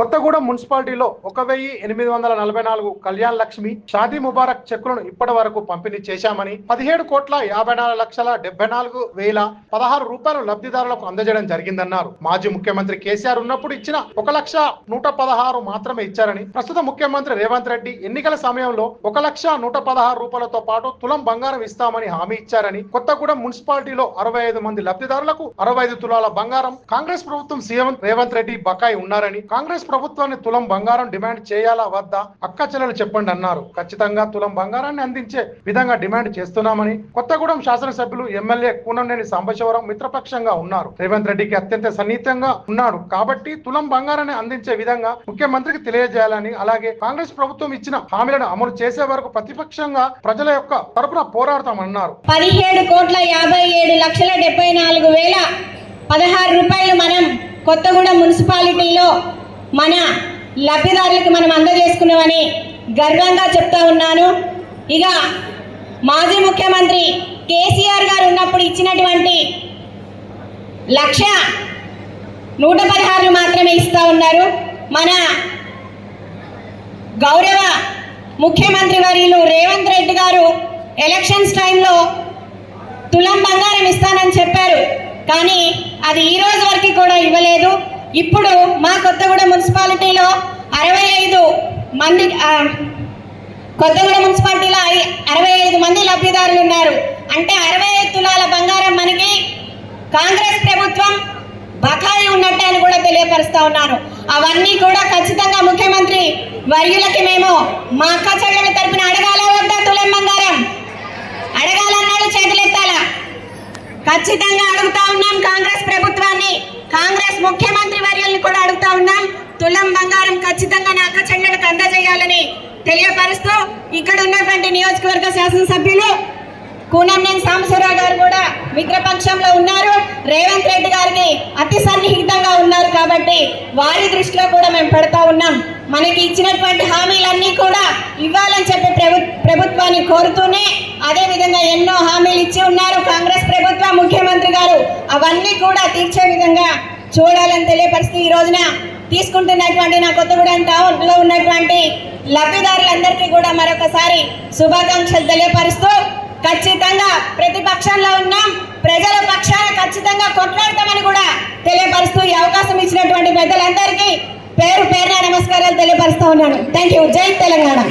కొత్తగూడెం మున్సిపాలిటీలో ఒక వెయ్యి ఎనిమిది వందల నలభై నాలుగు కళ్యాణ్ లక్ష్మి షాదీ ముబారక్ చెక్కులను ఇప్పటి వరకు పంపిణీ చేశామని పదిహేడు కోట్ల యాభై నాలుగు లక్షల డెబ్బై నాలుగు వేల పదహారు రూపాయలు లబ్ధిదారులకు అందజేయడం జరిగిందన్నారు. మాజీ ముఖ్యమంత్రి కేసీఆర్ ఉన్నప్పుడు ఇచ్చిన ఒక లక్ష నూట పదహారు మాత్రమే ఇచ్చారని ప్రస్తుత ముఖ్యమంత్రి రేవంత్ రెడ్డి ఎన్నికల సమయంలో ఒక లక్ష నూట పదహారు రూపాయలతో పాటు తులం బంగారం ఇస్తామని హామీ ఇచ్చారని కొత్తగూడెం మున్సిపాలిటీలో అరవై ఐదు మంది లబ్ధిదారులకు అరవై ఐదు తులాల బంగారం కాంగ్రెస్ ప్రభుత్వం సీఎం రేవంత్ రెడ్డి బకాయి ఉన్నారని కాంగ్రెస్ ప్రభుత్వాన్ని తులం బంగారం డిమాండ్ చేయాలా వద్దా? అక్క చెల్లెలు చెప్పండి అన్నారు. ఖచ్చితంగా తులం బంగారాన్ని అందించే విధంగా డిమాండ్ చేస్తున్నామని కొత్తగూడెం శాసనసభ్యులు ఎమ్మెల్యే కూనంనేని సాంబశివరావు మిత్రపక్షంగా ఉన్నారు. రేవంత్ రెడ్డికి అత్యంత సన్నిహితంగా ఉన్నాడు. కాబట్టి తులం బంగారాన్ని అందించే విధంగా ముఖ్యమంత్రికి తెలియజేయాలని అలాగే కాంగ్రెస్ ప్రభుత్వం ఇచ్చిన హామీలను అమలు చేసే వరకు ప్రతిపక్షంగా ప్రజల యొక్క తరపున పోరాడతామన్నారు పదిహేడు కోట్ల యాభై ఏడు లక్షల డెబ్బై నాలుగు వేల పదహారు రూపాయలు మనం కొత్తగూడెం మున్సిపాలిటీలో మన లబ్ధిదారులకు మనం అందజేసుకున్నామని గర్వంగా చెప్తా ఉన్నాను. ఇక మాజీ ముఖ్యమంత్రి కేసీఆర్ గారు ఉన్నప్పుడు ఇచ్చినటువంటి లక్ష నూట పదహారులు మాత్రమే ఇస్తూ ఉన్నారు. మన గౌరవ ముఖ్యమంత్రి వర్యులు రేవంత్ రెడ్డి గారు ఎలక్షన్స్ టైంలో తులం బంగారం ఇస్తానని చెప్పారు. కానీ అది ఈ రోజు వరకు కూడా ఇవ్వలేదు. ఇప్పుడు మా కొత్తగూడెం మున్సిపాలిటీలో అరవై ఐదు మంది కొత్తగూడ కొత్తగూడెం మున్సిపాలిటీలో అరవై ఐదు మంది లబ్ధిదారులు ఉన్నారు. అంటే అరవై ఐదు తులాల బంగారం మనకి కాంగ్రెస్ ప్రభుత్వం బకాయి ఉన్నట్టే అని కూడా తెలియపరుస్తా ఉన్నాను అవన్నీ కూడా ఖచ్చితంగా ముఖ్యమంత్రి వర్యులకి మేము మా అక్క చెల్లెల తరపున అడగాల వద్దా తులం బంగారం అడగాలన్నాడు చేతులెత్తాల ఖచ్చితంగా అడుగుతా ఉన్నాం కాంగ్రెస్ ప్రభుత్వాన్ని కాంగ్రెస్ ముఖ్యమంత్రి వర్యుల్ని కూడా అడుగుతా ఉన్నాం తులం బంగారం ఖచ్చితంగా నా అక్క చెల్లెలకు అందజేయాలని తెలియపరుస్తూ ఇక్కడ ఉన్నటువంటి నియోజకవర్గ శాసనసభ్యులు కూనంనేని సాంబశివరావు గారు కూడా మిత్రపక్షంలో ఉన్నారు. రేవంత్ రెడ్డి గారికి అతి సన్నిహితంగా ఉన్నారు కాబట్టి వారి దృష్టిలో కూడా మేము పెడతా ఉన్నాం. మనకి ఇచ్చినటువంటి హామీలన్నీ కూడా ఇవ్వాలని చెప్పి ప్రభు ప్రభుత్వాన్ని కోరుతూనే అదే విధంగా ఎన్నో హామీలు ఇచ్చి ఉన్నారు. కాంగ్రెస్ ప్రభుత్వ ముఖ్యమంత్రి గారు అవన్నీ కూడా తీర్చే విధంగా చూడాలని తెలియపరుస్తూ ఈ రోజున తీసుకుంటున్నటువంటి నా కొత్తగూడెం టౌన్లో ఉన్నటువంటి లబ్ధిదారులందరికీ కూడా మరొకసారి శుభాకాంక్షలు తెలియపరుస్తూ ఖచ్చితంగా ప్రతిపక్షంలో ఉన్నాం. ప్రజల పక్షాన ఖచ్చితంగా కొట్లాడతామని కూడా తెలియపరుస్తూ ఈ అవకాశం ఇచ్చినటువంటి పెద్దలందరికీ పేరు పేరున నమస్కారాలు తెలియపరుస్తూ ఉన్నాను. థ్యాంక్ యూ జై తెలంగాణ.